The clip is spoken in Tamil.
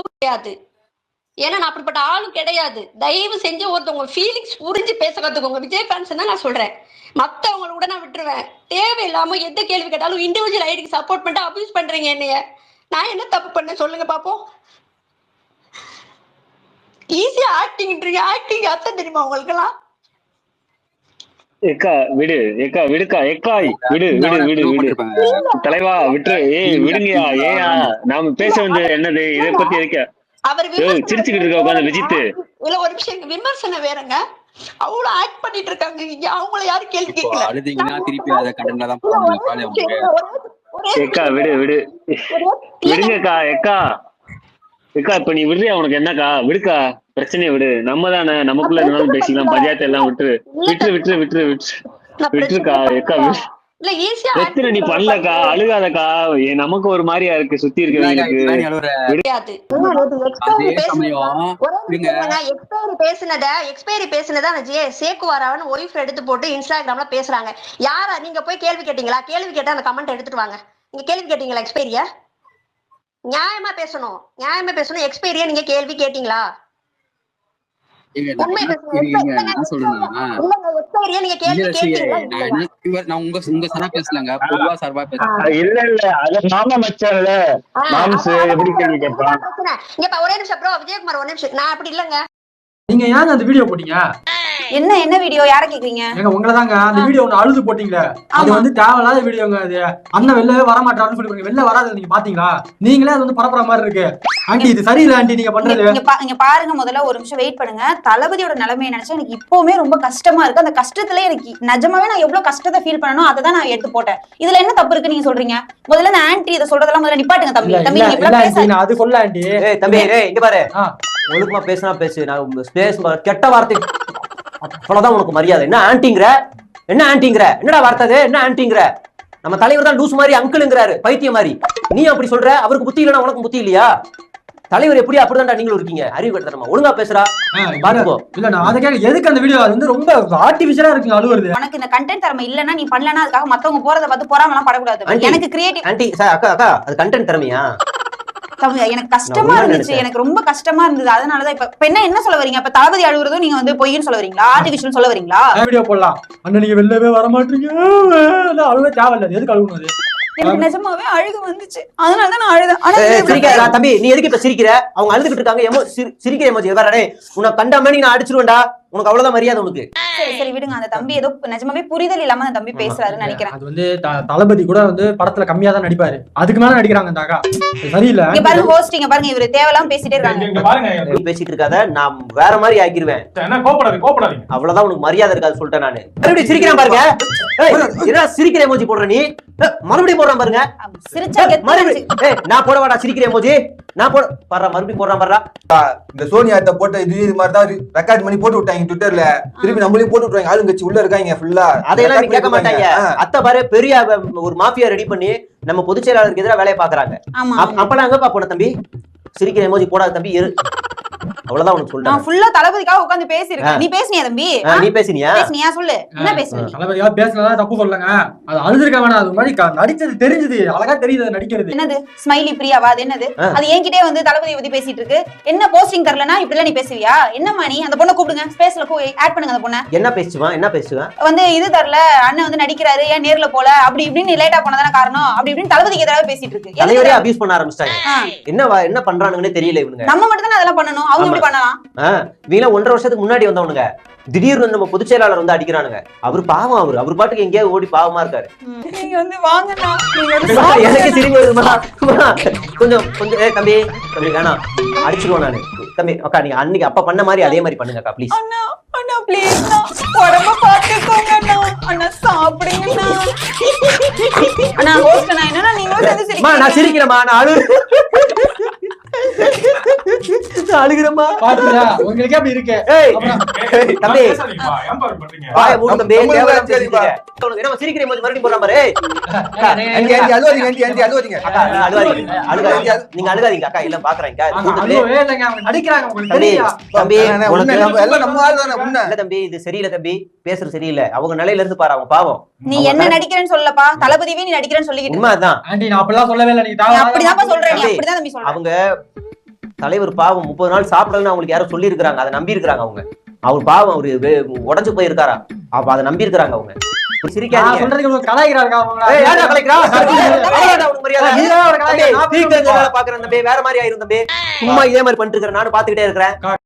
கிடையாது. ஏன்னா நான் அப்படிப்பட்ட ஆளும் கிடையாது. தயவு செஞ்சு ஒருத்தவங்க ஃபீலிங்ஸ் புரிஞ்சு பேச கத்துக்கோங்க. விஜய் ஃபேன்ஸ் தான் நான் சொல்றேன். மத்தவங்கள கூட நான் விட்டுருவேன். தேவையில்லாம எந்த கேள்வி கேட்டாலும் இண்டிவிஜுவல் ஐடிக்கு சப்போர்ட் பண்ணிட்டு அபியூஸ் பண்றீங்க என்னைய. நான் என்ன தப்பு பண்ண சொல்லுங்க பாப்போம். ஈஸியா ஆக்டிங்ன்றீங்க ஆக்டிங் அர்த்தம் தெரியுமா உங்களுக்கெல்லாம்? ஏக்கா விடு ஏக்கா விடுக்கா ஏக்காய் விடு விடு விடு விடு. தலைவா விட்டுரு. ஏய் விடுங்கயா ஏயா நாம பேச வேண்டியது என்னது? இதை பத்தி இருக்க அவர் சிரிச்சுக்கிட்டு இருக்க உட்காந்து விஜித்து. இல்ல ஒரு விஷயம். விமர்சனம் வேறங்க. அவ்வளவு ஆக்ட் பண்ணிட்டு இருக்காங்க. இங்க அவங்கள யாரும் கேள்வி கேட்கல. அழுதீங்கன்னா திருப்பி அதை கண்டென்ட்ல தான் ஒரே ஏக்கா விடு விடு. விடுங்கக்கா ஏக்கா. ஏக்கா இப்ப நீ விடுறியா? உனக்கு என்னக்கா? விடுக்கா? பிரச்சனையை விடு. நம்ம தானே நமக்குள்ள இருந்தாலும் பேசிக்கலாம்? பஞ்சாயத்து எல்லாம் விட்டுரு. விட்டுரு விட்டுரு விட்டுரு விட்டுரு. நான் விட்டுருக்கா? ஈஸியா பிரச்சனை நீ பண்ணலக்கா? அழுகாதக்கா. ஏ, நமக்கு ஒரு மாதிரியா இருக்கு. சுத்தி இருக்கிறவங்களுக்கு. எக்ஸ்பைரி பேசினத? எக்ஸ்பைரி பேசினத அந்த ஜே சேக்குவாராவன் ஒய்ஃப் எடுத்து போட்டு இன்ஸ்டாகிராம்ல பேசுறாங்க. யாரா நீங்க போய் கேள்வி கேட்டீங்களா? கேள்வி கேட்டா அந்த கமெண்ட் எடுத்துட்டு வாங்க. நீங்க கேள்வி கேட்டீங்களா எக்ஸ்பைரிய நியாயமா பேசணும். நியாயமா பேசணும். எக்ஸ்பைரிய நீங்க கேள்வி கேட்டீங்களா? இல்ல இல்ல. இல்ல அது மாமா மச்சான்ல. மாம்ஸ் எப்படி கேள்வி கேட்பான். இங்க பா, ஒரே நிமிஷம். ப்ரோ விஜயகுமார் ஒரு நிமிஷம். நான் அப்படி இல்லங்க. நீங்க ஏங்க அந்த வீடியோ போட்டீங்க? என்ன என்ன வீடியோ யார கேக்குறீங்க? ஏங்க உங்களை தாங்க அந்த வீடியோ ஒன்று அழுது போட்டீங்களே. அது. வந்து தேவையில்லாத வீடியோங்க அது. அண்ணன் வெளிலவே வர மாட்டாருன்னு சொல்லி. வெளில வராது நீங்க பாத்தீங்களா? நீங்களே அது வந்து பரப்புற மாதிரி இருக்கு. ஆண்டி இது சரியில்லை ஆண்டி நீங்க பண்றது. இங்க பாருங்க முதல்ல ஒரு நிமிஷம் வெயிட் பண்ணுங்க. தளபதியோட நிலைமையை நினைச்சா எனக்கு இப்பவுமே ரொம்ப கஷ்டமா இருக்கு. அந்த கஷ்டத்துல எனக்கு நிஜமாவே நான் எவ்வளவு கஷ்டத்தை ஃபீல் பண்ணணும் அதை தான் நான் எடுத்து போட்டேன். இதுல என்ன தப்பு இருக்கு நீங்க சொல்றீங்க? முதல்ல இந்த ஆன்டி இதை சொல்றதெல்லாம் முதல்ல நிப்பாட்டுங்க தம்பி. தம்பி நீங்க ஆண்டி பேச நான் அது சொல்ல ஆண்டி. ஏய் தம்பி ஏய் இங்க பாரு. ஒழுக்கமா பேசினா பேசு. நான் ஸ்பேஸ் கெட்ட வார்த்தை அவ்வளவுதான் உனக்கு மரியாதை. என்ன ஆன்ட்டிங்கிற என்ன ஆன்ட்டிங்கிற என்னடா வார்த்தை என்ன ஆன்ட்டிங்கிற நம்ம தலைவர் தான் லூஸ் மாதிரி அங்கிளுங்கிறாரு பைத்தியம் மாதிரி. நீ அப்படி சொல்ற? அவருக்கு புத்தி இல்லைன்னா உனக்கு புத்தி இல்லையா? தலைவர் எப்படி அப்படிதான்டா நீங்களும் இருக்கீங்க? அறிவு கட்டணமா ஒழுங்கா பேசுறா. ஆ, இல்ல, நான் அதை கேட்க எதுக்கு அந்த வீடியோ அது வந்து ரொம்ப ஆர்டிபிஷியலா இருக்குங்க அழுவுறது. உனக்கு இந்த கண்டென்ட் திறமை இல்லன்னா நீ பண்ணலன்னா அதுக்காக மத்தவங்க போறத பார்த்து பொறாமலாம் படக்கூடாது. ஆண்டி. எனக்கு கிரியேட்டிவ் ஆன்ட்டி சார் அக்கா அக்கா அது கண்டென்ட் திறமையா? எனக்கு கஷ்டமா இருந்துச்சு. எனக்கு ரொம்ப கஷ்டமா இருந்தது. அதனாலதான் இப்ப என்ன என்ன சொல்ல வரீங்க? இப்ப தளபதி அழுகுறதும் நீங்க வந்து பொய்ன்னு சொல்ல வரீங்களா? ஆர்டிபிஷியல் சொல்ல வரீங்களா? வீடியோ போடலாம். அண்ணன் நீங்க வெளிலவே வர மாட்டீங்க. அழுவே தேவையில்ல எதுக்கு எனக்கு நிஜமாவே அழுகு வந்துச்சு. அதனாலதான் நான் அழுதேன். ஆனா தம்பி. நீ எதுக்கு இப்ப சிரிக்கிற? அவங்க அழுதுகிட்டு இருக்காங்க. எமோ சிரி- சிரிக்கிற எமோஜி வேற டேய் உன்னை கண்ட மாதிரி நான் அடிச்சிருவேன்டா. உனக்கு அவ்வளவுதான் மரியாதை உனக்கு. சரி சரி விடுங்க. அந்த தம்பி ஏதோ நிஜமாவே புரிதல் இல்லாம அந்த தம்பி பேசுறாருன்னு நினைக்கிறேன். அது வந்து தளபதி கூட வந்து படத்துல கம்மியா தான் நடிப்பாரு. அதுக்கு மேல நடிக்கிறாங்க இந்த அக்கா. சரியில்லை. இங்க பாருங்க ஹோஸ்ட் இங்க பாருங்க இவரு தேவையில்லாம பேசிட்டே இருக்காங்க. இங்க பாருங்க. பேசிட்டு இருக்காத நான் வேற மாதிரி ஆக்கிருவேன். என்ன கோபப்படாதீங்க கோபப்படாதீங்க அவ்வளவுதான் உனக்கு மரியாதை இருக்காது சொல்லிட்டேன் நானு. மறுபடியும் சிரிக்கிறேன் பாருங்க. ஏய், என்னடா சிரிக்கிற எமோஜி போடுற நீ? மறுபடியும் போடுறான் பாருங்க. சிரிச்சா ஏய், கெத்து மறுபடியும் ஏய், நான் போட வாடா சிரிக்கிற எமோஜி நான் போட பாடுறா மறுபடியும் போடுறான் பாடுறா இந்த சோனியாத்த போட்ட இது இது மாதிரி தான் ரெக்கார்ட் பண்ணி போட்டு விட்டாங்க ட்விட்டர்ல திருப்பி நம்மளையும் போட்டு விட்டுருவாங்க ஆளுங்கட்சி உள்ள இருக்காங்க ஃபுல்லா அதையெல்லாம் நீ கேட்க மாட்டாங்க. அத்தை பாரு பெரிய ஒரு மாஃபியா ரெடி பண்ணி நம்ம பொதுச் செயலாளருக்கு எதிராக வேலையை பாக்குறாங்க ஆமா. அப்- அப்பெல்லாம் எங்கப்பா போன தம்பி? சிரிக்கிற எமோஜி போடாத தம்பி இரு. அவ்வளவுதான் உனக்கு நான் ஃபுல்லா தளபதிக்காக உட்கார்ந்து பேசியிருக்கேன். ஆ. நீ பேசுனியா தம்பி? நீ பேசினியா? பேசுனியா சொல்லு. என்ன பேசுன? நீ தளபதியா பேசுனதா தப்பு சொல்லங்க. அது அழுதுருக்க வேணாம் அது மாதிரி நடிச்சது தெரிஞ்சது. அழகா தெரியுது அது நடிக்கிறது. என்னது? ஸ்மைலி பிரியாவா அது என்னது. அது என்கிட்டே வந்து தளபதி பத்தி பேசிட்டு இருக்கு என்ன போஸ்டிங் தரலனா இப்படிலாம் நீ பேசுவியா? என்னம்மா நீ? அந்த பொண்ணை கூப்பிடுங்க. ஸ்பேஸ்ல போய் ஆட் பண்ணுங்க அந்த பொண்ணை. என்ன பேசுவான் என்ன பேசுவேன் வந்து இது தரல. அண்ணன் வந்து நடிக்கிறாரு. ஏன் நேர்ல போல? அப்படி இப்படின்னு லேட்டா போனதான காரணம்? அப்படி இப்படின்னு தளபதிக்கு எதிராக பேசிட்டு இருக்கு தலைவரே? அபியூஸ் பண்ண ஆரம்பிச்சிட்டாங்க. என்ன என்ன பண்றானுங்கன்னே தெரியல இவனுங்க. நம்ம மட்டும் தானே அதெல்லாம் பண்ணணும். அவங்க பண்ணலாம் ஒன்றரை வருஷத்துக்கு முன்னாடி வந்தவனுங்க. திடீர்னு நம்ம பொதுச் செயலாளர் வந்து அடிக்கிறானுங்க. அவர் பாவம் அவர். அவர் பாட்டுக்கு எங்கேயாவது ஓடி பாவமா இருக்காரு. எனக்கு சிரிப்பு வருதுமா கொஞ்சம் கொஞ்சம் ஏ தம்பி தம்பி வேணாம். அடிச்சிருவோம் நானு. தம்பி அக்கா நீங்க அன்னைக்கு அப்ப பண்ண மாதிரி அதே மாதிரி பண்ணுங்க அக்கா ப்ளீஸ் அண்ணா அண்ணா ப்ளீஸ் உடம்ப பாத்துக்கோங்க அண்ணா அண்ணா சாப்பிடுங்கண்ணா. அண்ணா ஹோஸ்ட் நான் என்னன்னா நீங்களும் சேர்ந்து நான் அழு பாத்தீங்களா உங்களுக்கே அப்படி இருக்கு. தம்பி. வாய மூடு தம்பி என்ன சிரிக்கிற போது மறுபடியும் பாரு. ஆண்டி ஆண்டி அழுவாதீங்க அக்கா நீங்க அழுகாதீங்க. அழுகாதீங்க நீங்க அழுகாதீங்க. அக்கா இல்ல அங்க நடிக்கிறாங்க உங்களுக்கு தம்பி நம்ம எல்லாம் நம்ம ஆள் தானே உண்மை இல்ல தம்பி இது சரியில்லை தம்பி. பேசுறது சரியில்லை. அவங்க நிலையில இருந்து பாரு அவங்க பாவம். நீ என்ன நடிக்கிறேன்னு சொல்லப்பா? தளபதிவே நீ நடிக்கிறேன்னு சொல்லிக்கிட்டு உண்மை அதான் ஆண்டி நான் அப்படிலாம் சொல்லவே இல்லை நீங்க நீ அப்படிதான்ப்பா சொல்ற நீ தம்பி, அப்படிதான் தம்பி சொல்ற. அவங்க தலைவர் பாவம் முப்பது நாள் சாப்பிடலன்னு அவங்களுக்கு யாரும் சொல்லி இருக்காங்க அதை நம்பி இருக்காங்க அவங்க. அவர் பாவம் அவரு உடைஞ்சு போயிருக்காரா? அப்ப அதை நம்பி இருக்காங்க அவங்க. வேற மாதிரி ஆயிரும் தம்பி. சும்மா இதே மாதிரி பண்ணிட்டு இருக்கிறேன். நானும் பாத்துக்கிட்டே இருக்கிறேன்.